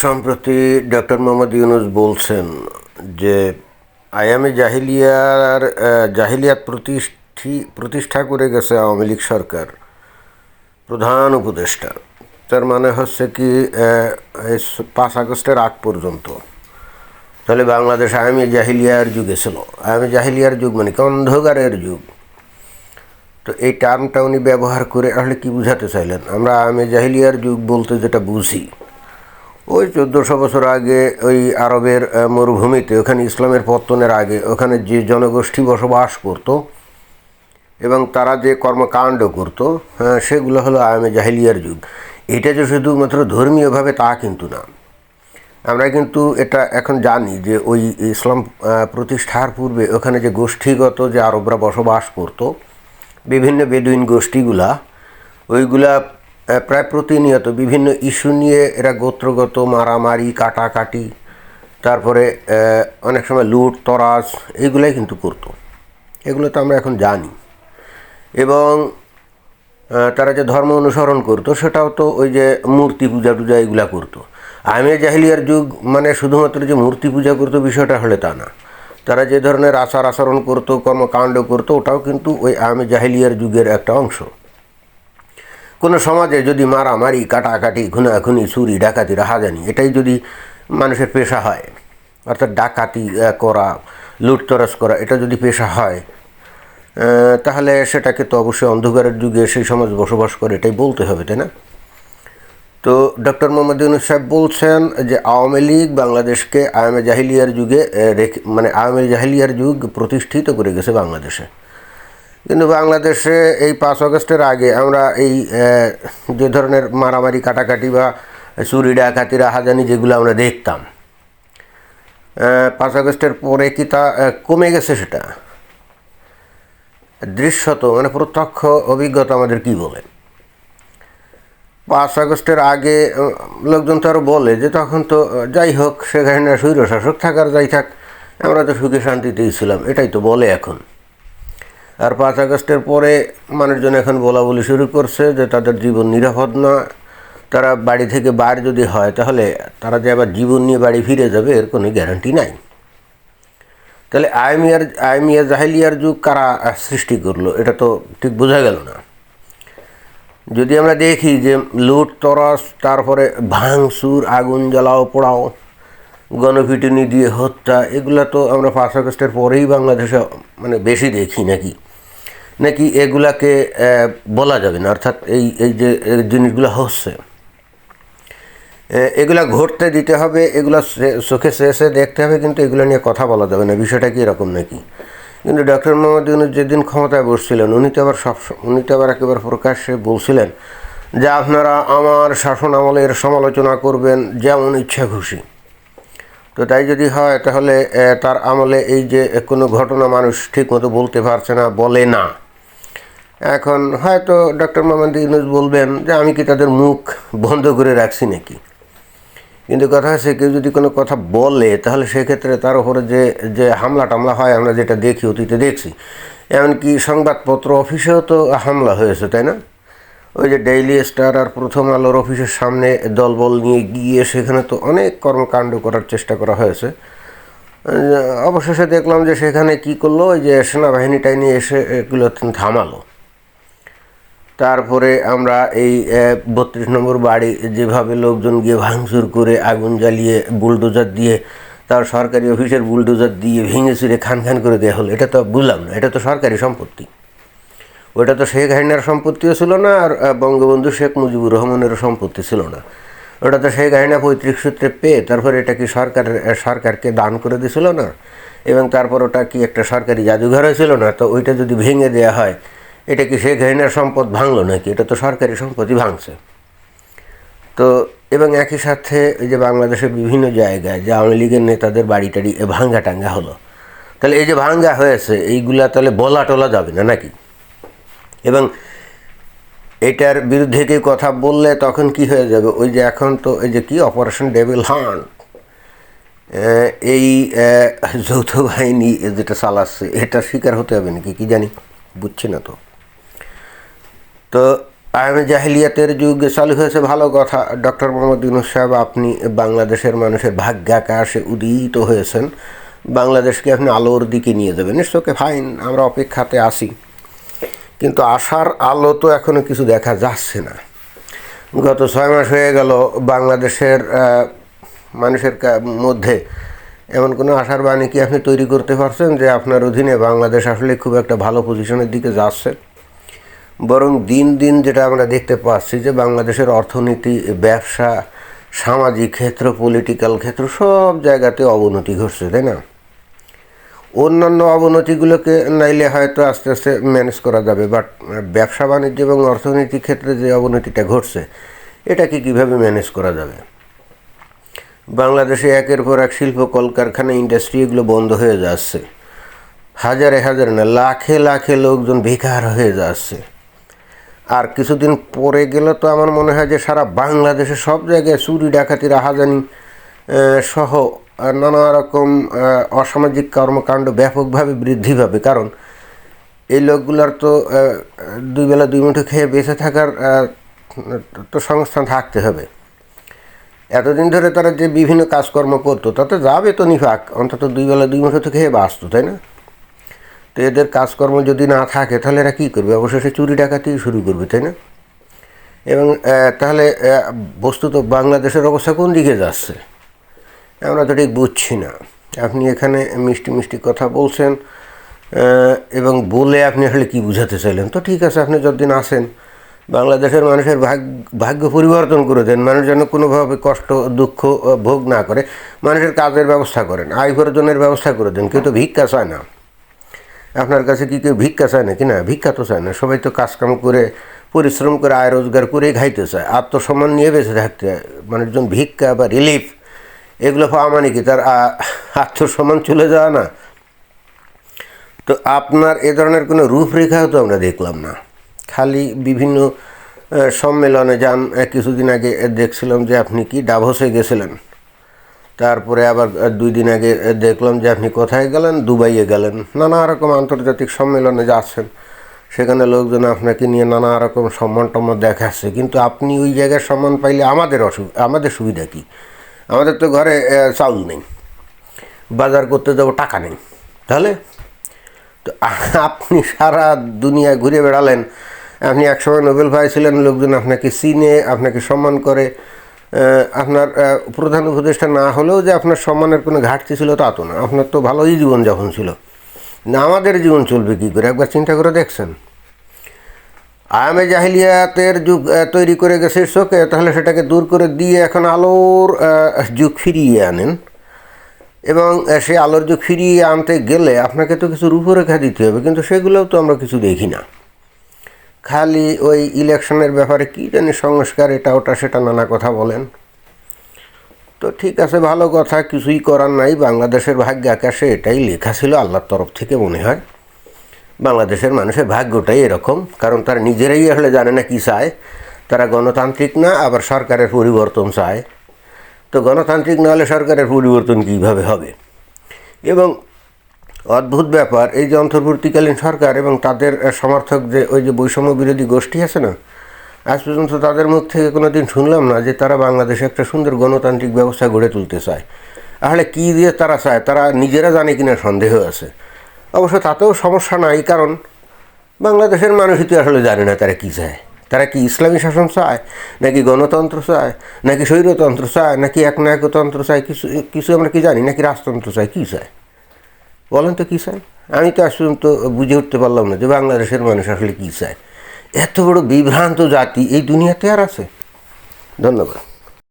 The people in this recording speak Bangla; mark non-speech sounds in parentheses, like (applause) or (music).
সম্প্রতি ডক্টর মোহাম্মদ ইউনুস বলছেন যে আয়ামে জাহিলিয়ার জাহিলিয়াত প্রতিষ্ঠি, প্রতিষ্ঠা করে গেছে আওয়ামী লীগ সরকার, প্রধান উপদেষ্টা। তার মানে হচ্ছে কি পাঁচ আগস্টের আগ পর্যন্ত। তাহলে বাংলাদেশ আয়ামে জাহিলিয়ার যুগে ছিল। আয়ামে জাহিলিয়ার যুগ মানে কি? অন্ধকারের যুগ। তো এই টার্মটা উনি ব্যবহার করে আসলে কি বুঝাতে চাইলেন? আমরা আয়ামে জাহিলিয়ার যুগ বলতে যেটা বুঝি। ওই চোদ্দোশো বছর আগে ওই আরবের মরুভূমিতে ওখানে ইসলামের পত্তনের আগে ওখানে যে জনগোষ্ঠী বসবাস করত এবং তারা যে কর্মকাণ্ড করত হ্যাঁ, সেগুলো হলো আয়ামে জাহিলিয়ার যুগ। এটা যে শুধুমাত্র ধর্মীয়ভাবে তা কিন্তু না। আমরা কিন্তু এটা এখন জানি যে ওই ইসলাম প্রতিষ্ঠার পূর্বে ওখানে যে গোষ্ঠীগত যে আরবরা বসবাস করত বিভিন্ন বেদুইন গোষ্ঠীগুলা ওইগুলা প্রায় প্রতিনিয়ত বিভিন্ন ইস্যু নিয়ে এরা গোত্রগত, মারামারি, কাটাকাটি, তারপরে অনেক সময় লুট, তরাজ এইগুলাই কিন্তু করতো। এগুলো তো আমরা এখন জানি। এবং তারা যে ধর্ম অনুসরণ করতো, সেটাও তো ওই যে মূর্তি পূজা টুজা এগুলা করতো। আমিয়া জাহিলিয়ার যুগ মানে শুধুমাত্র যে মূর্তি পূজা করতো বিষয়টা হলে তা না। তারা যে ধরনের আচার আচরণ করতো, কর্মকাণ্ড করতো, ওটাও কিন্তু ওই আমে জাহিলিয়ার যুগের একটা অংশ। কোনো সমাজে যদি মারামারি, কাটাকাটি, খুনাখুনি, চুরি, ডাকাতি, রাহাজানি, এটাই যদি মানুষের পেশা হয়, অর্থাৎ ডাকাতি করা, লুটতরাজ করা, এটা যদি পেশা হয় তাহলে সেটাকে তো অবশ্যই অন্ধকারের যুগে সেই সমাজ বসবাস করে, এটাই বলতে হবে, তাই না? তো ডক্টর মোহাম্মদ ইউনুস সাহেব বলছেন যে আওয়ামী লীগ বাংলাদেশকে আয়ামে জাহিলিয়ার যুগে রেখে মানে আয়ামে জাহিলিয়ার যুগ প্রতিষ্ঠিত করে গেছে বাংলাদেশে। কিন্তু বাংলাদেশে এই পাঁচ আগস্টের আগে আমরা এই যে ধরনের মারামারি, কাটাকাটি বা চুরি, ডাকাতি, রাহাজানি যেগুলো আমরা দেখতাম পাঁচ আগস্টের পরে কি তা কমে গেছে সেটা? দৃশ্যত মানে প্রত্যক্ষ অভিজ্ঞতা আমাদের কি বলে পাঁচ আগস্টের আগে লোকজন তো আরও বলে যে তখন তো যাই হোক সেখানে স্বৈরশাসক থাকার, যাই থাক, আমরা তো সুখে শান্তিতেই ছিলাম, এটাই তো বলে এখন। আর পাঁচ আগস্টের পরে মানুষজন এখন বলা বলি শুরু করছে যে তাদের জীবন নিরাপদ না। তারা বাড়ি থেকে বার যদি হয়, তাহলে তারা যে আবার জীবন নিয়ে বাড়ি ফিরে যাবে, এর কোনো গ্যারান্টি নাই। তাহলে আইমিয়ার আইমিয়া জাহেলিয়ার যুগ কারা সৃষ্টি করল, এটা তো ঠিক বোঝা গেল না। যদি আমরা দেখি যে লুট, তরস, তারপরে ভাঙচুর, আগুন জ্বালাও, পোড়াও, গণপিটুনি দিয়ে হত্যা, এগুলা তো আমরা পাঁচ আগস্টের পরেই বাংলাদেশে মানে বেশি দেখি নাকি? নাকি এগুলাকে বলা যাবে না? অর্থাৎ এই এই যে জিনিসগুলো হচ্ছে। এগুলা ঘটতে দিতে হবে, এগুলো চোখে শেষে দেখতে হবে, কিন্তু এগুলো নিয়ে কথা বলা যাবে না। বিষয়টা কি এরকম নাকি? কিন্তু ডক্টর মোহাম্মদ ইউনুস যেদিন ক্ষমতায় বসছিলেন, উনি তো আবার সব, উনি তো আবার একেবারে প্রকাশ্যে বলছিলেন যে, আপনারা আমার শাসন আমলের সমালোচনা করবেন যেমন ইচ্ছা খুশি। তো তাই যদি হয়, তাহলে তার আমলে এই যে, কোনো ঘটনা মানুষ ঠিকমতো বলতে পারছে না, বলে না। এখন হয়তো ডক্টর মোহাম্মদ ইউনুস বলবেন যে আমি কি তাদের মুখ বন্ধ করে রাখছি নাকি? কিন্তু কথা হচ্ছে কেউ যদি কোনো কথা বলে, তাহলে সেক্ষেত্রে তার উপরে যে যে হামলা টামলা হয়, আমরা যেটা দেখি, অতীতে দেখছি। এমনকি সংবাদপত্র অফিসেও তো হামলা হয়েছে, তাই না? ওই যে ডেইলি স্টার আর প্রথম আলোর অফিসের সামনে দলবল নিয়ে গিয়ে সেখানে তো অনেক কর্মকাণ্ড করার চেষ্টা করা হয়েছে। অবশেষে দেখলাম যে সেখানে কি করল, ওই যে সেনাবাহিনীটাই নিয়ে এসে এগুলো থামালো। তারপরে আমরা এই বত্রিশ নম্বর বাড়ি যেভাবে লোকজন গিয়ে ভাঙচুর করে আগুন জ্বালিয়ে বুলডোজার দিয়ে তার সরকারি অফিসের বুলডোজার দিয়ে ভেঙে চুরে খান খান করে দেওয়া হলো, এটা তো বুঝলাম না, এটা তো সরকারি সম্পত্তি। ওটা তো শেখ হাসিনার সম্পত্তিও ছিল না আর বঙ্গবন্ধু শেখ মুজিবুর রহমানেরও সম্পত্তি ছিল না। ওটা তো শেখ হাসিনা পৈতৃক সূত্রে পেয়ে তারপরে এটা কি সরকারের সরকারকে দান করে দিছিল না? এবং তারপর ওটা কি একটা সরকারি জাদুঘর হয়েছিল না? তো ওইটা যদি ভেঙে দেওয়া হয় এটা কি শেখ হাসিনার সম্পদ ভাঙলো নাকি? এটা তো সরকারি সম্পত্তি ভাঙছে। তো এবং একই সাথে এই যে বাংলাদেশের বিভিন্ন জায়গায় যে আওয়ামী লীগের নেতাদের বাড়ি টাড়ি এ ভাঙ্গা টাঙ্গা হলো। তাহলে এই যে ভাঙ্গা হয়েছে, এইগুলা তাহলে বলা টলা যাবে না নাকি? এবং এটার বিরুদ্ধে কেউ কথা বললে তখন কি হয়ে যাবে? ওই যে এখন তো এই যে কি অপারেশন ডেভিল হান্ট এই যৌথ বাহিনী যেটা চালাচ্ছে, এটা শিকার হতে হবে নাকি? কি জানি, বুঝছি না তো। তো আয়ামে জাহিলিয়াতের যুগ চালু হয়েছে ভালো কথা। ডক্টর মোহাম্মদ ইউনুস সাহেব, আপনি বাংলাদেশের মানুষের ভাগ্যাকাশে উদিত হয়েছেন। বাংলাদেশকে আপনি আলোর দিকে নিয়ে যাবেন। নিশ্চয়কে ফাইন আমরা অপেক্ষাতে আসি কিন্তু আশার আলো তো এখনও কিছু দেখা যাচ্ছে না। গত ছয় মাস হয়ে গেল বাংলাদেশের মানুষের মধ্যে। এমন কোনো আশার বাণী কি আপনি তৈরি করতে পারছেন যে আপনার অধীনে বাংলাদেশ আসলে খুব একটা ভালো পজিশনের দিকে যাচ্ছে? বরং দিন দিন যেটা আমরা দেখতে পাচ্ছি যে বাংলাদেশের অর্থনীতি, ব্যবসা, সামাজিক ক্ষেত্র পলিটিক্যাল ক্ষেত্র সব জায়গাতে অবনতি ঘটছে, তাই না? অন্যান্য অবনতিগুলোকে নাইলে হয়তো আস্তে আস্তে ম্যানেজ করা যাবে বাট ব্যবসা বাণিজ্য এবং অর্থনীতি ক্ষেত্রে যে অবনতিটা ঘটছে, এটাকে কীভাবে ম্যানেজ করা যাবে? বাংলাদেশে একের পর এক শিল্প, কলকারখানা ইন্ডাস্ট্রি এগুলো বন্ধ হয়ে যাচ্ছে। হাজারে হাজারে না, লাখে লাখে লোকজন বেকার হয়ে যাচ্ছে। আর কিছুদিন পরে গেলে তো আমার মনে হয় যে সারা বাংলাদেশে সব জায়গায় চুরি ডাকাতি রাহাজানি সহ নানা রকম অসামাজিক কর্মকাণ্ড ব্যাপকভাবে বৃদ্ধি পাবে। কারণ এই লোকগুলোর তো দুই বেলা দুই মুঠো খেয়ে বেঁচে থাকার তো সংস্থান থাকতে হবে। এতদিন ধরে তারা যে বিভিন্ন কাজকর্ম করতো, তাতে যাবে তো নিফাক। অন্তত দুই বেলা দুই মুঠো তো খেয়ে বাঁচতো, তাই না? তো এদের কাজকর্ম যদি না থাকে, তাহলে এরা কী করবে? অবশেষে চুরি ডাকাতি শুরু করবে, তাই না? এবং তাহলে বস্তুত বাংলাদেশের অবস্থা কোন দিকে যাচ্ছে? আমরা তো ঠিক বুঝছি না। আপনি এখানে মিষ্টি মিষ্টি কথা বলছেন এবং বলে আপনি আসলে কি বুঝাতে চাইলেন? তো ঠিক আছে, আপনি যতদিন আসেন বাংলাদেশের মানুষের ভাগ্য ভাগ্য পরিবর্তন করে দেন। মানুষ যেন কোনোভাবে কষ্ট, দুঃখ ভোগ না করে। মানুষের কাজের ব্যবস্থা করেন, আয় উপার্জনের ব্যবস্থা করে দেন, কেউ তো ভিক্ষা চায় না। আপনার কাছে কি কেউ ভিক্ষা চায় না কি না, ভিক্ষা তো চায় না। সবাই তো কাজকাম করে, পরিশ্রম করে, আয় রোজগার করে খাইতে চায়। আত্মসম্মান নিয়ে বেঁচে থাকতে হয়। মানুষজন ভিক্ষা বা রিলিফ এগুলো পাওয়া মানে কি? তার আত্মসম্মান চলে যাওয়া না। তো আপনার এ ধরনের কোনো রূপরেখাও তো আমরা দেখলাম না। খালি বিভিন্ন সম্মেলনে যান। কিছুদিন আগে দেখছিলাম যে আপনি কি ডাভসে গেছিলেন। তারপরে আবার দুই দিন আগে দেখলাম যে আপনি কোথায় গেলেন? দুবাইয়ে গেলেন। নানা রকম আন্তর্জাতিক সম্মেলনে যাচ্ছেন। সেখানে লোকজন আপনাকে নিয়ে নানা রকম সম্মান টম্মান দেখাচ্ছে। কিন্তু আপনি ওই জায়গায় সম্মান পাইলে আমাদের অসু, আমাদের সুবিধা কী? আমাদের তো ঘরে চাউল নেই। বাজার করতে যাব, টাকা নেই। তাহলে? তো (laughs) আপনি সারা দুনিয়া ঘুরে বেড়ালেন। আপনি একসময় নোবেল পাইছিলেন, লোকজন আপনাকে চিনে, আপনাকে সম্মান করে। আপনার প্রধান উপদেষ্টা না হলেও যে আপনার সম্মানের কোনো ঘাটতি ছিল তা তো না। আপনার তো ভালোই জীবনযাপন ছিল। না আমাদের জীবন চলবে কী করে? একবার চিন্তা করে দেখছেন। আয়ামে জাহিলিয়াতের যুগ তৈরি করে গেছে শোকে তাহলে সেটাকে দূর করে দিয়ে এখন আলোর যুগ ফিরিয়ে আনেন। এবং সেই আলোর যুগ ফিরিয়ে আনতে গেলে আপনাকে তো কিছু রূপরেখা দিতে হবে, কিন্তু সেগুলোও তো আমরা কিছু দেখি না। খালি ওই ইলেকশনের ব্যাপারে কী জানি সংস্কার এটা ওটা সেটা নানা কথা বলেন। তো ঠিক আছে, ভালো কথা, কিছুই করার নাই। বাংলাদেশের ভাগ্য আকাশে এটাই লেখা ছিল আল্লাহর তরফ থেকে মনে হয়। বাংলাদেশের মানুষের ভাগ্যটাই এরকম, কারণ তারা নিজেরাই আসলে জানে না কী চায়। তারা গণতান্ত্রিক না, আবার সরকারের পরিবর্তন চায়। তো গণতান্ত্রিক না হলে সরকারের পরিবর্তন কীভাবে হবে? এবং অদ্ভুত ব্যাপার। এই যে অন্তর্বর্তীকালীন সরকার এবং তাদের সমর্থক যে ওই যে বৈষম্য বিরোধী গোষ্ঠী আছে না, আজ পর্যন্ত তাদের মুখ থেকে কোনো দিন শুনলাম না যে তারা বাংলাদেশে একটা সুন্দর গণতান্ত্রিক ব্যবস্থা গড়ে তুলতে চায়। তাহলে কী দিয়ে তারা চায়? তারা নিজেরা জানে কিনা সন্দেহ আছে। অবশ্য তাতেও সমস্যা নাই, কারণ বাংলাদেশের মানুষই তো আসলে জানে না তারা কী চায়। তারা কি ইসলামী শাসন চায়, নাকি গণতন্ত্র চায়, নাকি স্বৈরতন্ত্র চায়, নাকি একনায়কতন্ত্র চায়, কিছু কিছু আমরা কি জানি, নাকি রাজতন্ত্র চায়, কী চায়? বলেন তো কী চায়? আমি তো আজ পর্যন্ত বুঝে উঠতে পারলাম না যে বাংলাদেশের মানুষ আসলে কী চায়। এত বড় বিভ্রান্ত জাতি এই দুনিয়াতে আর আছে। ধন্যবাদ।